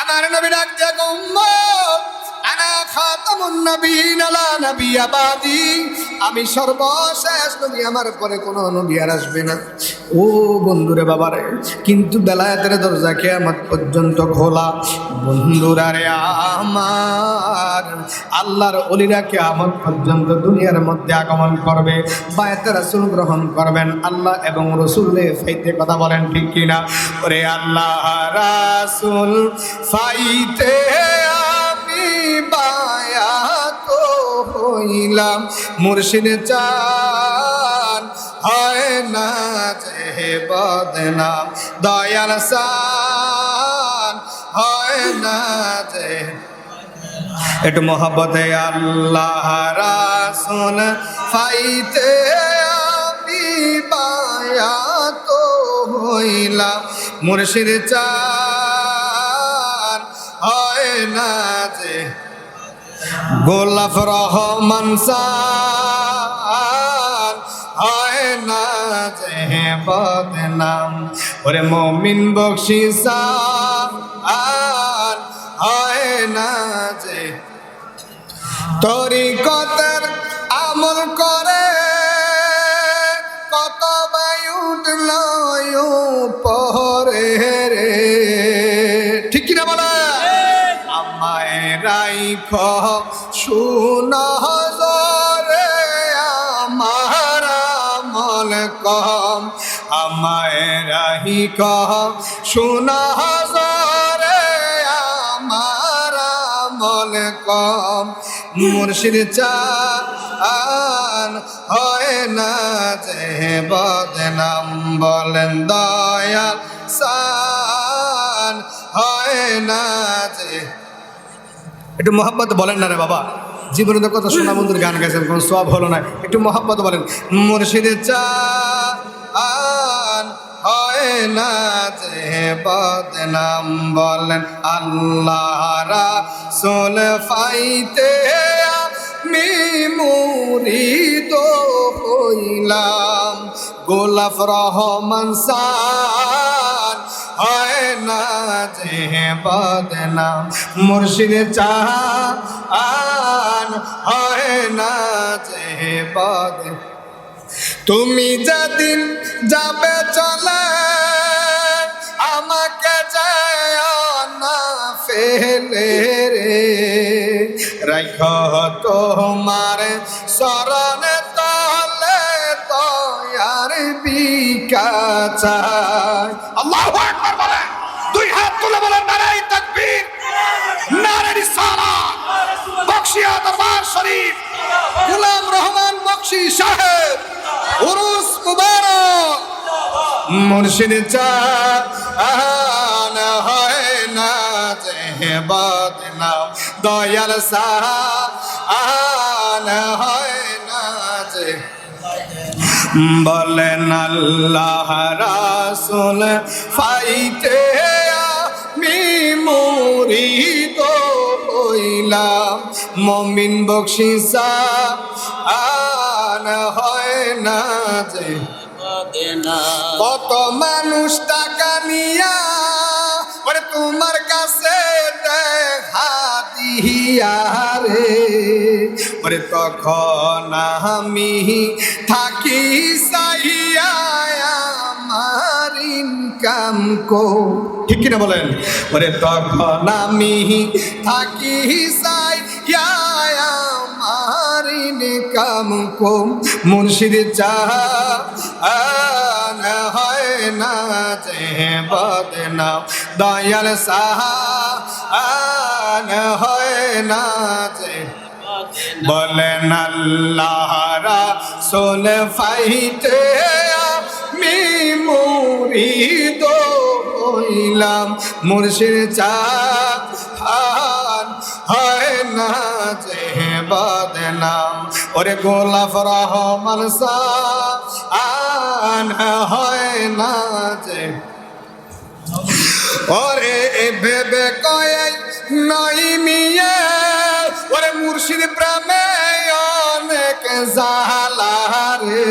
আমার নবী ডাক উম্মত! আনা খাতামুন নবীন আমি সর্বশেষ নবী, আমার পরে কোনো নবী আর আসবে না। ও বন্ধুরে বাবারে, কিন্তু বেলায়েতের দরজা কেয়ামত পর্যন্ত খোলা। বন্ধুরা রে আমার, আল্লাহর অলিরা কেয়ামত পর্যন্ত দুনিয়ার মধ্যে আগমন করবে। বায়াতে রাসূল গ্রহণ করবেন আল্লাহ এবং রসুলের ফাইতে কথা বলেন ঠিক কিনা? ওরে আল্লাহ রাসূল, ফাইতে বায়াত হইলাম। মুর্শিদ চান হয় না যে বদনাম। দয়াল সান হয় না যে একটু মোহাম্মতে আল্লাহ রাসুল ফাইতে আমি বায়াত হইলাম। মুর্শিদ চান হয় না যে রহমান সান হয় না বদনাম। ওরে মমিন বক্সি সান হয় না আমল করে। কত বায়ু উঠল রাইখ সুনজরে আমার আমল কম, আমায় রাইখ সুনজরে আমার আমল কম। মুর্শিদ চান হয় না যে বদনাম বলেন, দয়াল সান হয় না যে একটু মোহাম্মত বলেন না রে বাবা। জীবনে তো কত সোনা বন্ধুর গান গাইছেন, কোনো সব হলো না। একটু মোহাম্মত বলেন। মুর্শিদ চান হয় না যে বদনাম বলেন আল্লাহ রাসূল ফাইতে আমি মুরিদ হইলাম। গোলাপ রহমান সান হয় না যে বদনাম। মুর্শিদ চান হয় না যে বদ তুমি যেদিন যাবে চলে, আমাকে যায় না ফেলে রে। রাখ তোমার শরণে তলে তয়ার বিকা চায় বখশিয়া দরবার শরীফ। গোলাম রহমান বখশি সাহেব উরুস মুবারক। মুর্শিদ চান হয় না যে বদনাম দয়াল সাহান হয় না যে বলেন আল্লাহ রাসুল ফাইতে আমি মুরিদ হইলাম। মমিন বকশিসা আন হয় না যে। কত মানুষ টাকা নিয়া, ওরে তোমার কাছে দেখা দিয়া রে। ওরে তখন আমি থাকি সাইয়া আমার ইনকাম কো। ঠিক কিনা বলেন? ওরে তখন আমি থাকি সাইয়া আমার ইনকাম কম, মুর্শিদ চাহ হয় না যে বদনাম। দয়াল সাহা হয় না যে বলেন আল্লাহ রাসূল ফাইতে আমি মুরিদ হইলাম। মুর্শিদ চাহান ওরে গোলাপ রহমান আন হয় না যে। ওরে ভেবে কয়ে নাই মিয়ে। ওরে মুর্শিদ প্রেমে অনেক জালারে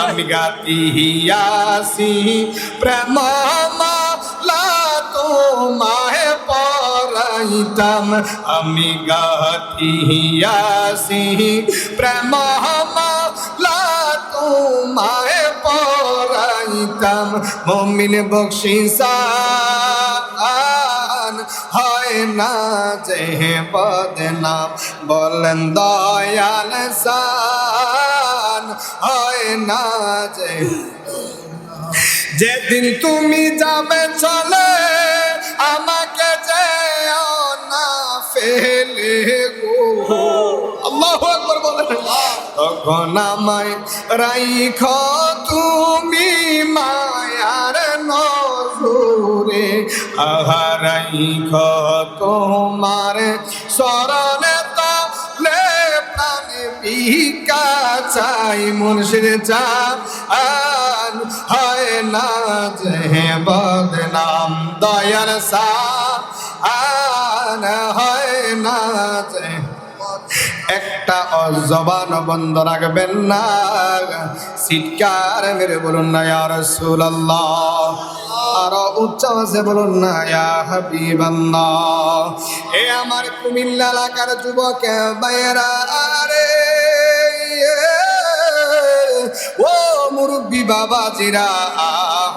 আমি গাতি হিয়াসি প্রেম মালা তোমায় পড়াইতাম আমি গাথিয়াসি প্রেম মালা তোমায় পড়াইতাম মমিন বকশিসান হয় না যে বদনাম। বলেন দয়াল সান হয় না যে যেদিন তুমি যাবে চলে তখন আমায় রাইখ তুমি মায়ার নজরে। আহা, রাইখ তোমার স্মরণে তলে প্রাণে ভিকা চাই। মুর্শিদ চা আন হয় না যে একটা অজবান বন্ধ রাখবেন না। সিটকার মেরে বলুন না রাসূলুল্লাহ। আরও উচ্চ আছে বলুন না হাবিবাল্লাহ। এ আমার কুমিল্লা এলাকার যুবক বাইরা রে ও মুরব্বী বাবাজিরা,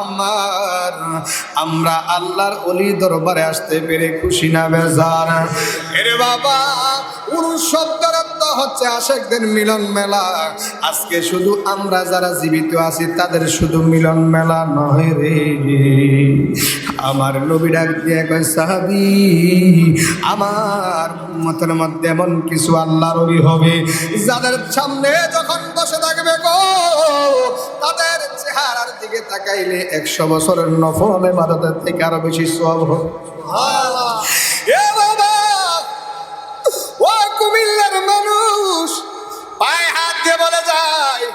আমার। আমরা আল্লাহর অলি দরবারে আসতে পেরে খুশি না, বেজার। এরে বাবা উরুষ শব্দের অর্থ হচ্ছে আশেকদের মিলন মেলা। আজকে শুধু আমরা যারা জীবিত আছি তাদের শুধু মিলন মেলা নয় রে। আমার নবী ডাক দিয়ে কয় সাহাবি আমার মতের মধ্যে এমন কিছু আল্লাহর অলি হবে যাদের সামনে যখন বসে থাকবে গো তাদের চেহারার দিকে তাকাইলে একশো বছরের নফল এবাদতের থেকে আরও বেশি সব হবে। এ বাবা! ও কুমিল্লার মানুষ, পায়ে হাত দিয়ে বলে যায়,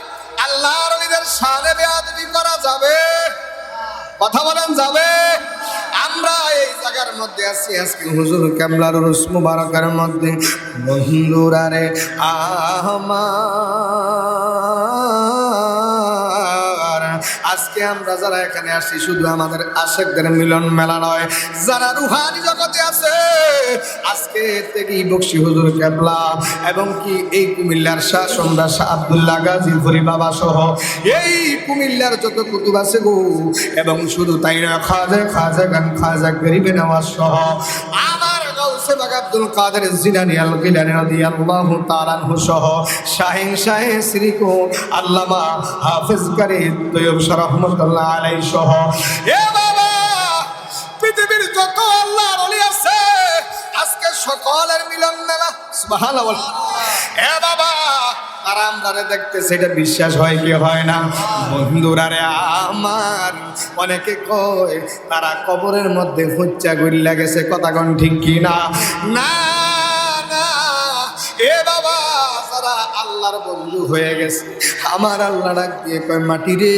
আল্লাহর অলিদের সানে বেয়াদবি করা যাবে? কথা বলেন, যাবে? আমরা এই জায়গার মধ্যে আছি, আজকে হুজুর কেমলার রুস মুবারকের মধ্যে বন্ধুরা রে আমার আজকে আমরা যারা এখানে আসি শুধু আমাদের আশেকদের মিলন মেলা নয়, যারা রুহানি জগতে আছে, আজকে থেকেই বক্সি হুজুর কেবলা এবং কি এই কুমিল্লার শাহ সম্রাট শাহ আবদুল্লাহ গাজীপুরি বাবা সহ, এই কুমিল্লার যত কুতুব আছে গো, এবং শুধু তাই না খাজা খাজা গান, খাজা গরিবে নেওয়াজ সহ, আমার আল্লামা হাফেজ কারি এ বাবা, পৃথিবীর যত ওলি আছে, আজকে সকলের মিলন মেলা এ বাবা আমরা দেখতে, সেটা বিশ্বাস হয় কি হয় না? বন্ধুরা রে আমার, অনেকে কয়, তারা কবরের মধ্যে হুচ্চা গুল্লা গেছে, কথা কোন ঠিক কি না? না এ বাবা, তারা আল্লাহর বন্ধু হয়ে গেছে। আমার আল্লাহ ডাক দিয়ে কয়, মাটি রে,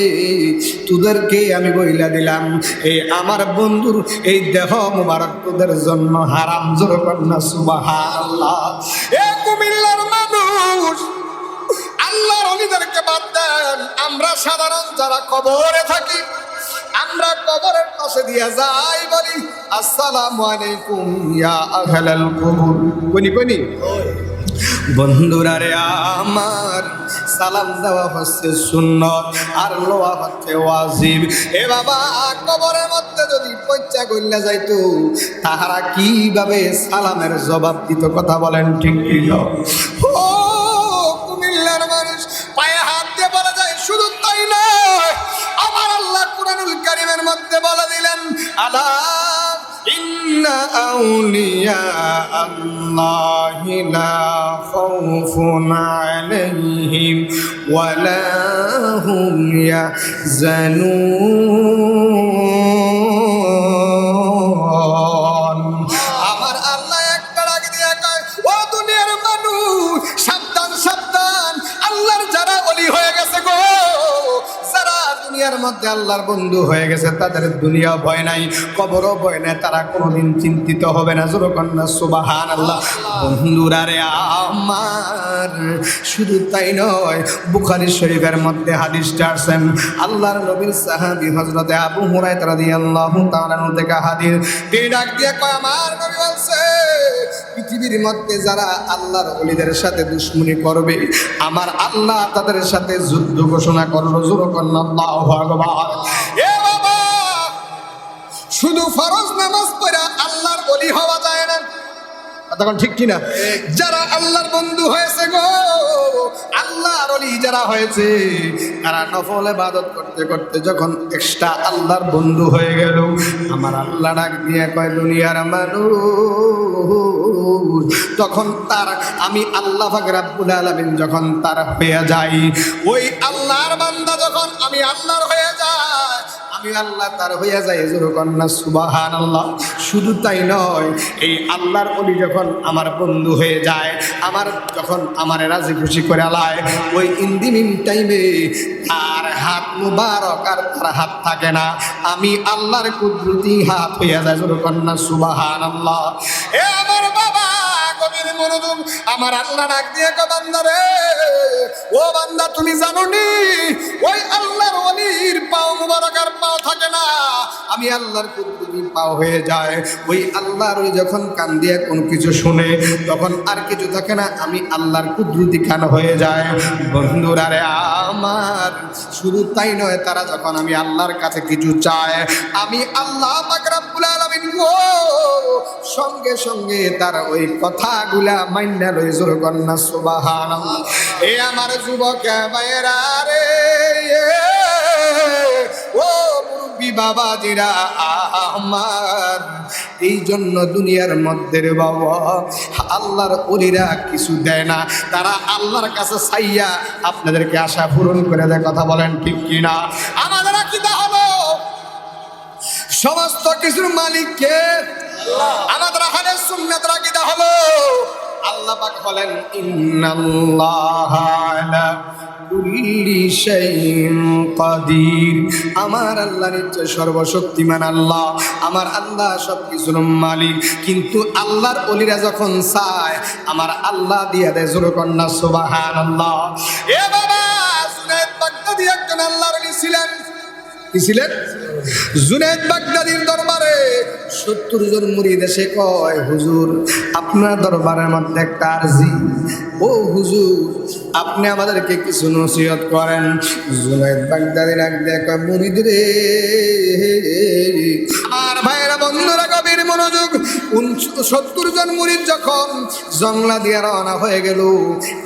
তোদেরকে আমি বইলা দিলাম, এই আমার বন্ধুর এই দেহ মুবারক তোদের জন্য হারাম, জোর কন্যা সুবাহান আল্লাহ এ কুমিল্লার মানুষ আল্লাহর অলিদেরকে বাদ দেন। আমরা সাধারণ যারা কবরে থাকি, আমরা কবরের পাশে দিয়ে যাই বলি, আসসালামু আলাইকুম ইয়া আহলাল কবর। কোনি কোনি বন্ধুরা রে আমার, সালাম দেওয়া হচ্ছে সুন্নত আর লোয়া হচ্ছে ওয়াজিব। এ বাবা, কবরের মধ্যে যদি পয়চা গল্লা যাইতো, তাহারা কীভাবে সালামের জবাব দিত কথা বলেন ঠিক? ও কুমিল্লার মানুষ পায়ে হাত দিয়ে বলা যায়, শুধু তাই নয়, আমার আল্লাহ কুরআনুল কারীমের মধ্যে বলে দিলেন, আলা ইন্না আউলিয়া মধ্যে আল্লাহর বন্ধু হয়ে গেছে, তাদের দুনিয়া ভয় নাই, কবরও ভয় নাই, তারা কোনোদিন চিন্তিত হবে না। জোরকন্যা সুবাহান আল্লাহ বন্ধুরা রে আমার, শুধু তাই নয়, বুখারি শরীফের মধ্যে হাদিসটা আসেন আল্লাহর নবীর সাহাবী হযরতে আবু হুরায়রা রাদিয়াল্লাহু তাআলা থেকে হাদিস, তিনি ডাক দিয়ে কয়, আমার নবী বলছে, পৃথিবীর মধ্যে যারা আল্লাহর ওলিদের সাথে দুশ্মনী করবে, আমার আল্লাহ তাদের সাথে যুদ্ধ ঘোষণা করল। জোরকন্যা, আল্লাহু এ বাবা শুধু ফরজ নামাজ পড়া আল্লাহর বলি হওয়া যায় না। তখন ঠিক কিনা? যারা আল্লাহর বন্ধু হয়েছে গো, আল্লাহর অলি যারা হয়েছে, তারা নফল ইবাদত করতে করতে যখন এক্সট্রা আল্লাহর বন্ধু হয়ে গেল, আমার আল্লাহ ডাক দিয়ে কয়, দুনিয়ার মানুষ। তখন তার, আমি আল্লাহ পাক রাব্বুল আলামিন যখন তার হয়ে যাই, ওই আল্লাহর বান্দা যখন আমি আল্লাহর হয়ে যাই আমি আল্লাহ তার হইয়া যাই কন্যা সুবাহান আল্লাহ শুধু তাই নয়, এই আল্লাহর অলি যখন আমার বন্ধু হয়ে যায়, আমার যখন আমার রাজি খুশি করে আলায়, ওই ইন্দিমিন টাইমে আর হাত মুবারক আর তার হাত থাকে না। আমি আল্লাহর কুদরতি হাত হইয়া যায় কন্যা সুবাহান আল্লাহ এ আমার বাবা! মনোযোগ আমার আল্লাহ ডাক দিয়ে বান্দা রে। ও বান্দা, তুমি জানো নি ওই আল্লাহর পাও মুবারক আর পাও থাকে না। আমি আল্লাহর পাও হয়ে যায়। ওই আল্লাহর ওই যখন কান দিয়ে কিছু শুনে, তখন আর কিছু থাকে না। আমি আল্লাহর কুদরতি কান হয়ে যায়। বন্ধুরা রে আমার, শুধু তাই নয়, তারা যখন আমি আল্লাহর কাছে কিছু চায়, আমি আল্লাহ সঙ্গে সঙ্গে তার ওই কথাগুলা মাইন্না লই জোর কন্যা সুবহানাল্লাহ। এ আমার যুবক ভাইরা রে ও মুরব্বী বাবাজিরা, আমার। এই জন্য দুনিয়ার মধ্যে রে বাবা, আল্লাহর অলিরা কিছু দেয় না। তারা আল্লাহর কাছে চাইয়া আপনাদেরকে আশা পূরণ করে দেয়, কথা বলেন ঠিক কিনা? আমাদের কিতা হলো, সমস্ত কিছুর মালিক কে আমাদের হালে সুন্নাত রাকিদা হলো। আল্লাহ পাক বলেন, ইন্নাল্লাহ আলা কুল্লি শাইইন কাদির। আমার আল্লাহ নিশ্চয় সর্বশক্তিমান আল্লাহ। আমার আল্লাহ সব কিছুর মালিক। কিন্তু আল্লাহর অলিরা যখন চায়, আমার আল্লাহ দিয়া দেয় জোর কন্যা সুবহানাল্লাহ। এ বাবা জুনায়েদ বাগদাদি একজন আল্লাহর ছিলেন। কি ছিলেন? জুনেদ বাগদাদির দরবারে সত্তর জন মুরিদ এসে কয়, হুজুর, আপনার দরবারের মধ্যে একটা আর্জি। ও হুজুর, আপনি আমাদেরকে কিছু নসিহত করেন। জুনেদ বাগদাদি রাখ দেখা মুরিদ রে, আর ভাইরা বন্ধুরা, গভীর মনোযোগ সত্তর জন মুরিদ যখন জংলা দিয়ে রওনা হয়ে গেল,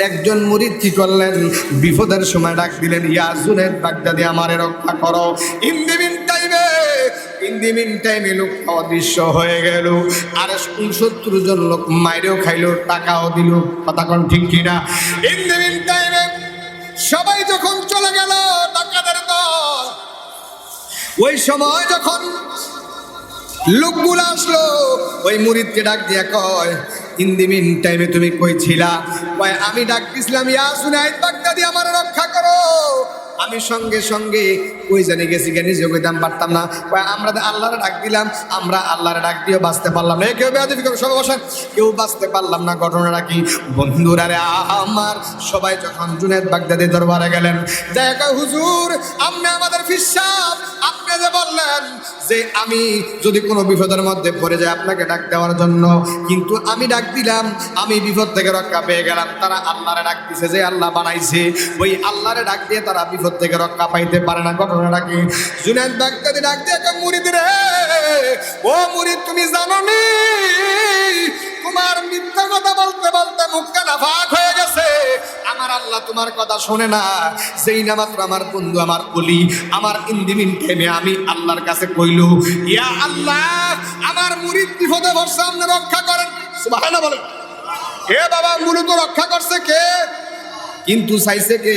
একজন মুরিদ কি করলেন? বিপদের সময় ডাক দিলেন, ইয়া জুনেদ বাগদাদি, আমারে রক্ষা করো। ইন টাইমে ইন মিন টাইমে অদৃশ্য হয়ে গেল। আর উনসত্তর জন লোক মাইরেও খাইলো, টাকাও দিল, কথা কোন ঠিক কিনা? ইন মিন টাইমে সবাই যখন চলে গেল টাকাদের দল, ওই সময় যখন লোকগুলো আসলো, ওই মুরিদকে ডাক দিয়ে কয় ইন মিন টাইমে তুমি কই ছিলা? কয়, আমি ডাক দিছিলাম ইয়া সুনাইদ বাগদাদি আমার রক্ষা করো। আমি সঙ্গে সঙ্গে কই জানি গেছি গে নিজে কইতাম পারতাম না। আমরা আল্লাহরে ডাক দিলাম, আমরা আল্লাহরে ডাক দিয়েও বাঁচতে পারলাম না। কেউ বেয়াদবি করে, সবাই বসেন। কেউ বাঁচতে পারলাম না, ঘটনাটা কি? বন্ধুরা রে, আমার সবাই যখন জুনেদ বাগদাদি দরবারে গেলেন, দেখা হুজুর আপনি আমাদের ফিসাব বললেন যে আমি যদি কোনো বিপদের মধ্যে পড়ে যাই আপনাকে ডাক দেওয়ার জন্য। কিন্তু আমি ডাক দিলাম, আমি বিপদ থেকে রক্ষা পেয়ে গেলাম। তারা আল্লাহরে ডাক দিছে, যে আল্লাহ বানাইছে। ওই আল্লাহরে ডাক দিয়ে তারা বিপদ থেকে রক্ষা পাইতে পারে না। ঘটনাটা কি? জুনায়দ ডাক দিয়ে মুরিদ রে, ও মুরিদ, তুমি জানো নি তোমার মিথ্যা কথা বলতে বলতে মুখটা নাফাক হয়ে গেছে। আমার আল্লাহ তোমার কথা শোনে না। যেই না মাত্র আমার বন্ধু, আমার বলি আমার ইন্দিমিন থেমে আমি আল্লাহর কাছে কইল, ইয়া আল্লাহ, আমার মুরিদ বিপদে ভরসা আপনি রক্ষা করেন। সুবহানাল্লাহ বলেন। হে বাবা মূলত রক্ষা করছে কে? কিন্তু চাইছে কে?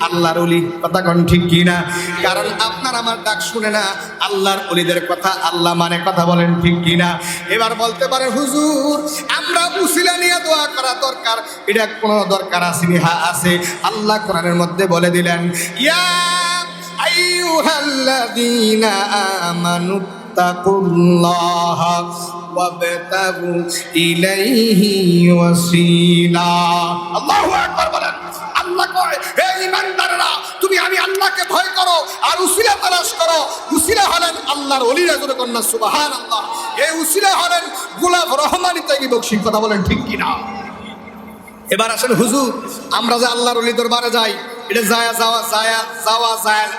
আল্লাহর অলি। কথা কোন ঠিক কি না? কারণ আপনার আমার ডাক শুনে না আল্লাহর অলিদের কথা আল্লাহ মানে কথা বলেন ঠিক কি না? এবার বলতে পারে, হুজুর, আমরা উসিলা নিয়ে দোয়া করা দরকার। এটা কোনো দরকার আছে নি? হ্যাঁ আছে। আল্লাহ কোরআনের মধ্যে বলে দিলেন, ইয়া আইয়ুহাল্লাযীনা আমানু তাকুল্লাহা ওয়াবতাগু ইলাইহি ওয়াসিলা। আল্লাহু আকবার বলেন। আল্লাহ কয় হে ইমানদাররা, তুমি আমি আল্লাহকে ভয় করো আর উসিলা তালাশ করো। উসিলা হলেন আল্লাহর কন্যা, সুবহানাল্লাহ। এই উসিলা হলেন গোলাপ রহমানি বকশি কথা বলেন ঠিক কিনা? এবার আসেন হুজুর, আমরা যে আল্লাহর অলি দরবারে যাই, এটা যায়া যাওয়া যায়া যাওয়া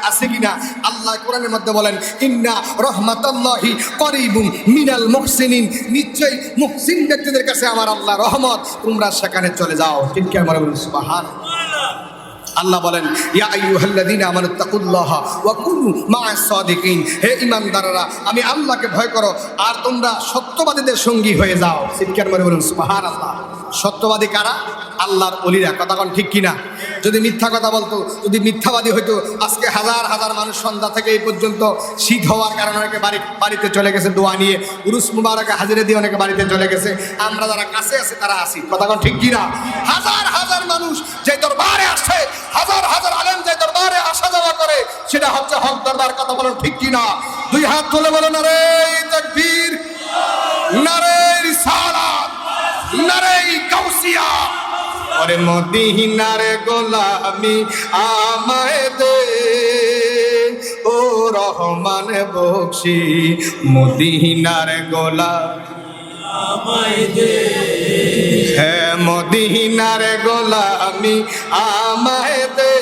আছে কিনা? আল্লাহ কোরআনের মধ্যে বলেন, ইন্না মিনাল মুহসিনিন। নিশ্চয়ই মুহসিন ব্যক্তিদের কাছে আমার আল্লাহ রহমত, তোমরা সেখানে চলে যাও। ঠিক কি আমার সুবহান আল্লাহ বলেন, ইয়া কুনু হে ঈমানদাররা, আমি আল্লাহকে ভয় করো, আর তোমরা সত্যবাদীদের সঙ্গী হয়ে যাও। চিৎকার করে বলুন, সুবহানাল্লাহ। সত্যবাদী কারা? আল্লাহর অলিরা কথা কোন ঠিক কিনা? যদি মিথ্যা কথা বলতো, যদি মিথ্যাবাদী হইতো, আজকে হাজার হাজার মানুষ সন্ধ্যা থেকে এই পর্যন্ত শীত হওয়ার কারণে অনেকে বাড়ি, বাড়িতে চলে গেছে, দোয়া নিয়ে। উরুস মুবারকে হাজিরে দিয়ে অনেকে বাড়িতে চলে গেছে। আমরা যারা কাছে আছি, তারা আসি কথা কোন ঠিক কিনা? হাজার হাজার মানুষ সেটা হচ্ছে হক দরবার কথা বলেন ঠিক কিনা? দুই হাত তুলে বলো, নারে তাকবীর, নারে রিসালাত নারে গাউসিয়া। ওরে মদিনার গোলামি আমায় দে, ও রহমান বকশি মদিনার গোলা আমায় দে। হে মদিনার গোলামি আমায় দে।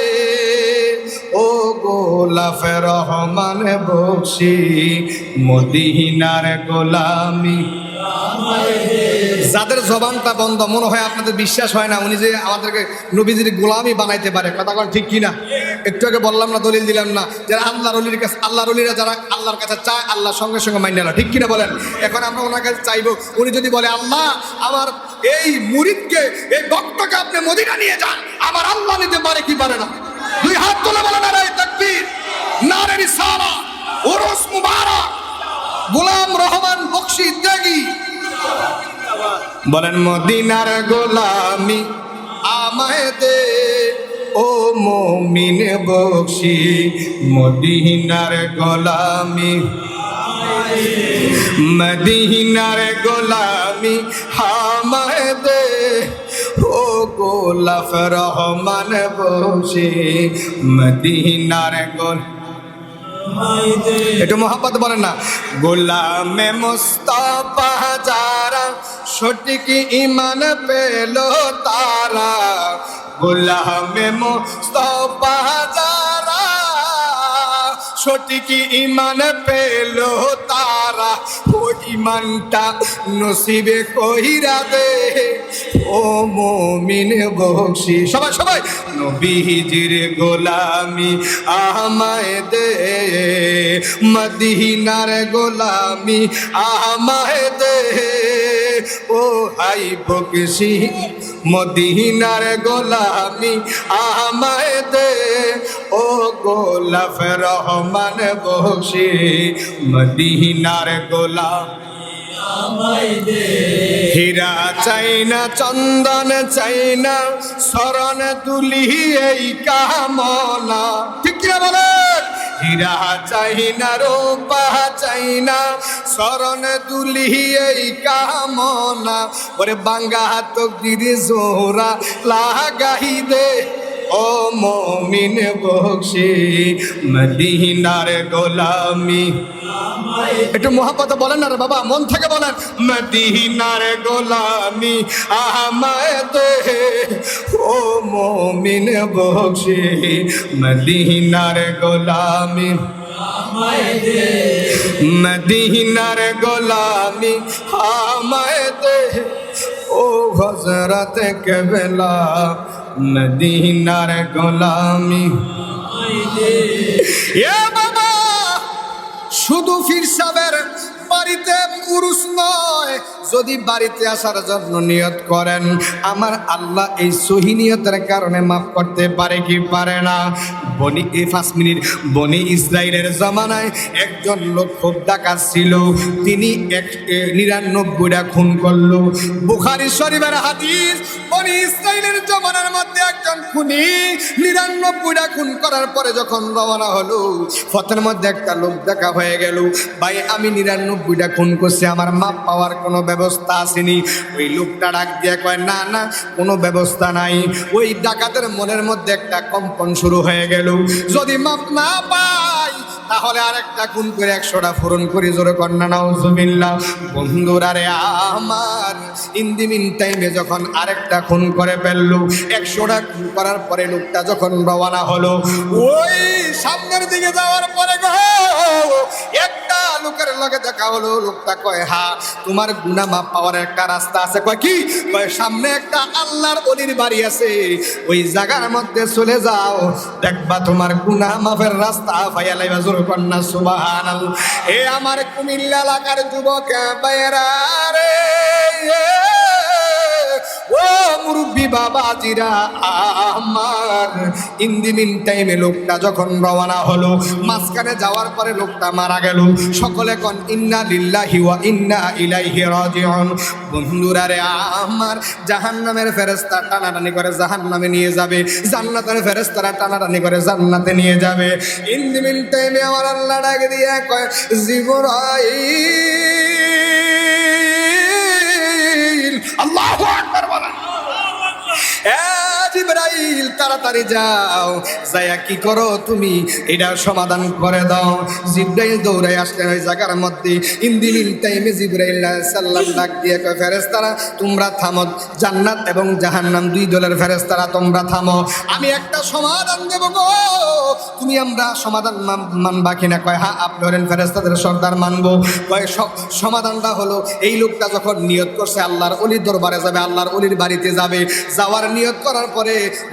ও গোলাফ রহমান বকশি মদিনার গোলামি। যাদের জবানটা বন্ধ, মনে হয় আপনাদের বিশ্বাস হয় না, উনি যে আমাদেরকে নবীজির গোলামি বানাইতে পারে, কথা কন ঠিক কিনা? একটু আগে বললাম না, দলিল দিলাম না, যারা আল্লাহর অলির কাছে, আল্লাহর রলিরা যারা আল্লাহর কাছে চায়, আল্লাহ সঙ্গে সঙ্গে মাইনে না ঠিক কিনা বলেন? এখন আমরা ওনার কাছে চাইব, উনি যদি বলে, আল্লাহ, আমার এই মুরিদকে, এই ভক্তকে আপনি মদিনা নিয়ে যান, আমার আল্লাহ নিতে পারে কি পারে না? দুই হাত তুলে বলেন আরে তাকবীর। নারে রিসালা, ওরস মুবারক। গোলাম রহমান বক্সি ত্যাগী। বলেন, মদিনার গোলামি আমায় দে। ও মমিন বক্সি, মদিনার গোলামি। মদিনার গোলামি ও গোলাফ রহমান বক্সি মদিনার গোল একটু মোহাম্মত বলেন না। গোলামে মুস্তাফা যারা সঠিক ইমান পেল তারা। গোলামে মুস্তাফা যারা সঠিক ইমান পেল তারা। ইমানটা নসিবে কহিরা দে ও মমিন বক্সি সবাই সবাই। নবীজির গোলামি আমায় দে, মদিনার গোলামি আমায় দে। ও হাই বকশি মদিনার গোলামি আমায় দে। ও গোলাফ রহমান বক্সি মদিনার গোলাম হীরা চাই না, চন্দন চাই না শরণ তুলি এই কামনা। ঠিক বলেন? হীরা চাই না, রূপা চাই না, শরণ তুলি এই কামনা। ওরে বাঙ্গা তকদির জোরা লাগাই দে। ও মমিন বক্সি, মদিনার গোলামি। একটু মহাপত বলেন না রে বাবা, মন থেকে বলেন। মদিনার গোলামি আমায় দে ও মমিন বক্সি, মদিনার গোলামি। মদিনার গোলামি আমায় দে ও হজরত কেবলা মদিনার গোলামি। বাবা শুধু ফির সাহেবের বাড়িতে পুরুষ নয়, যদি বাড়িতে আসার জন্য নিয়ত করেন, আমার আল্লাহ এই সহি নিয়তের কারণে মাফ করতে পারে কি পারে না? বনি এই পাঁচ মিনিট বনি ইসরায়েলের জমানায় একজন লোক খুব ডাকাত ছিল, তিনি এক নিরানব্বইটা খুন করল। বুখারি শরীফের হাদিস, বনি ইসরায়েলের জমানার মধ্যে একজন খুনি নিরানব্বইটা খুন করার পরে যখন রওনা হলো পথের মধ্যে একটা লোক দেখা হয়ে গেল, ভাই, আমি নিরানব্বইটা খুন করছে, আমার মাপ পাওয়ার কোনো ব্যবস্থা আসেনি। ওই লোকটা ডাক দিয়ে কয়, না না, কোনো ব্যবস্থা নাই। ওই ডাকাতের মনের মধ্যে একটা কম্পন শুরু হয়ে গেল। যদি মাপ না পাই, তাহলে আরেকটা খুন করে একশোটা পূরণ করি, জোরে কন্যা নাউজুবিল্লাহ। বন্ধুরা রে, আমার ইন দি মিন টাইমে যখন আরেকটা খুন করে ফেলল, একশোটা খুন করার পরে লোকটা যখন রওনা হলো, ওই সামনের দিকে যাওয়ার লগে দেখা হলো, লোকটা কয়, হা, তোমার গুনা মাপ পাওয়ার একটা রাস্তা আছে। কয়, কি? কয়, সামনে একটা আল্লাহর অলির বাড়ি আছে। ওই জায়গার মধ্যে চলে যাও। দেখবা তোমার গুনা মাফের রাস্তা ভাইয়া লাইবা জোর কন্যা সুবাহান এ আমার কুমিল্লা এলাকার যুবক বাইরা রে ও মুরব্বী বাবাজিরা, আমার ইন দি মিন টাইমে লোকটা যখন রওনা হলো, মাঝখানে যাওয়ার পরে লোকটা মারা গেল। সকলে কন, ইন্না লিল্লাহি ওয়া ইন্না ইলাইহি রাজিউন। বন্ধুরা রে, আমার জাহান্নামের ফেরেশতা টানাটানি করে জাহান্নামে নিয়ে যাবে। জান্নাতের ফেরেশতারা টানাটানি করে জান্নাতে নিয়ে যাবে। ইন দি মিন টাইমে আমার আল্লাহ ডাক দিয়ে কয়, জিবরাইল, আল্লাহু আকবার। বলেন এ জিবরাইল, তাড়াতাড়ি যাও। যাইয়া কি করো তুমি? এটার সমাধান করে দাও। জিব্রাইল দৌড়াই আসলেন ওই জায়গার মধ্যে ইন্দিমিন টাইমে জিব্রাইল সাল্লাম ডাক দিয়ে কয় ফেরেস্তারা তোমরা থামো। জান্নাত এবং জাহান্নাম দুই দলের ফেরেস্তারা তোমরা থামো। আমি একটা সমাধান দেব গো। তুমি আমরা সমাধান মান- মানবা কিনা? কয় হ্যাঁ আপনি হলেন ফেরেস্তাদের সর্দার, মানবো। কয় সমাধানটা হলো এই লোকটা যখন নিয়ত করছে, আল্লাহর অলির দরবারে যাবে, আল্লাহর অলির বাড়িতে যাবে। যাওয়ার নিয়ত করার পরে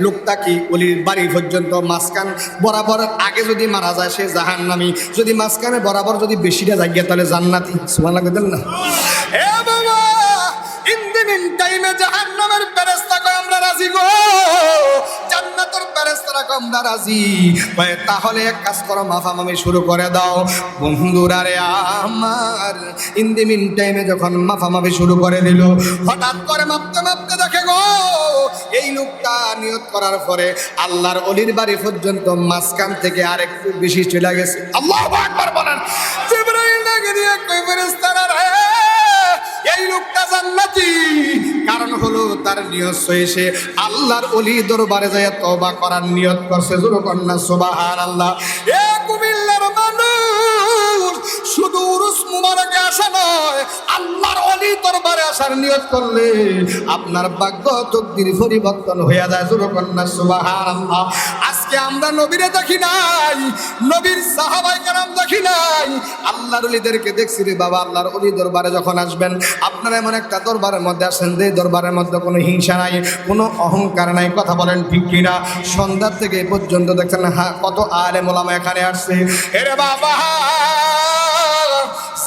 লোকটা কি অলির বাড়ি পর্যন্ত মাঝখান বরাবর আগে যদি মারা যায় সে জাহান নামি যদি মাঝখানে বরাবর যদি বেশিটা জাগিয়া তাহলে জান্নাতি। সুমান লাগবে না? এ বাবা নামের ব্যবস্থা করে টাইমে আমরা রাজি গো। কয় আমরা তাহলে এক কাজ করো শুরু করে দাও। বন্ধুরা রে আমার ইন দি মিন টাইমে যখন মাফামামি শুরু করে দিল, হঠাৎ করে মাপতে মাপতে দেখে গো, এই লোকটা নিয়ত করার পরে আল্লাহর অলির বাড়ি পর্যন্ত মাঝখান থেকে আরেকটু বেশি চলে গেছে। আল্লাহ আকবার বলেন এই লোকটা জান্নাতি। কারণ হলো তার নিয়ত হয়েছে আল্লাহর অলি দরবারে যায় তবা করার নিয়ত করছে। আল্লাহ এ কুমিল্লার মানুষ, শুধু উরুস মুবারকে আসা নয়, আল্লাহর অলি দরবারে আসার নিয়ত করলে আপনার ভাগ্য তকদির পরিবর্তন হয়ে যায়। জোর কন্যা সুবাহান আল্লাহ আজকে আমরা নবীরে দেখি নাই, নবীর সাহাবাই কারাম দেখি নাই। আল্লাহর অলিদেরকে দেখছি রে বাবা, আল্লাহর অলি দরবারে যখন আসবেন, আপনারা এমন একটা দরবারের মধ্যে আসেন যে দরবারের মধ্যে কোনো হিংসা নাই, কোনো অহংকার নাই। কথা বলেন ঠিক কিনা? সন্ধ্যার থেকে এ পর্যন্ত দেখছেন হ্যাঁ কত আলে মোলামা এখানে আসছে। এরে বাবা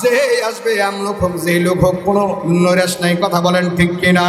যে আসবে, আমলোক হোক যে লোক হোক, কোনো নৈরাশ নাই। কথা বলেন ঠিক কিনা?